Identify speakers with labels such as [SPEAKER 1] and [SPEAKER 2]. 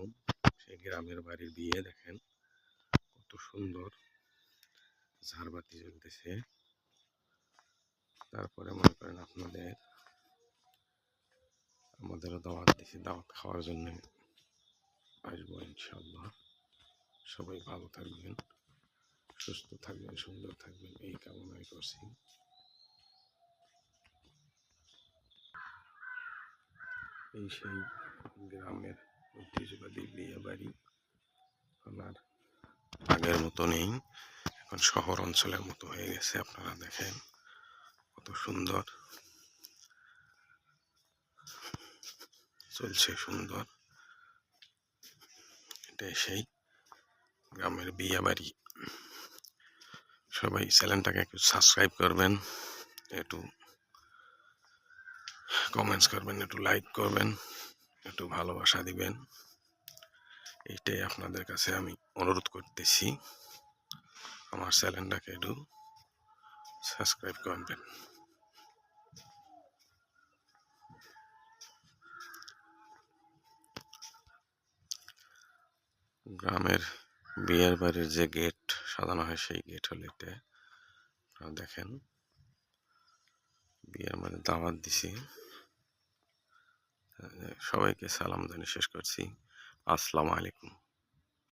[SPEAKER 1] আলাইকুম সেই গ্রামের বাড়ির বিয়ে দেখেন। কত সুন্দর। ঝাড়বাতি জ্বলতেছে। তারপরে মনে করেন আপনাদের, আমাদেরও দাওয়াত দিছি। দাওয়াত খাওয়ার জন্য আসব ইনশাল্লাহ সবাই ভালো থাকবেন, সুস্থ থাকবেন, সুন্দর থাকবেন। এই কামনাই করছি। এই সেই গ্রামের আগের মতো নেই এখন শহর অঞ্চলের মতো হয়ে গেছে, আপনারা দেখেন কত সুন্দর। চলছে সুন্দর। এটা সেই গ্রামের বিয়ে বাড়ি। সবাই চ্যানেলটাকে একটু সাবস্ক্রাইব করবেন, একটু কমেন্টস করবেন, একটু লাইক করবেন। একটু ভালোবাসা দিবেন। এইটাই আপনাদের কাছে আমি অনুরোধ করতেছি। আমার চ্যানেলটাকে একটু সাবস্ক্রাইব করবেন। গ্রামের বিয়ের বাড়ির যে গেট সাজানো হয়, সেই গেট হলো দেখেন। বিয়ের মানে দাওয়াত দিছি। সবাইকে সালাম জানিয়ে শেষ করছি। আসসালামু আলাইকুম।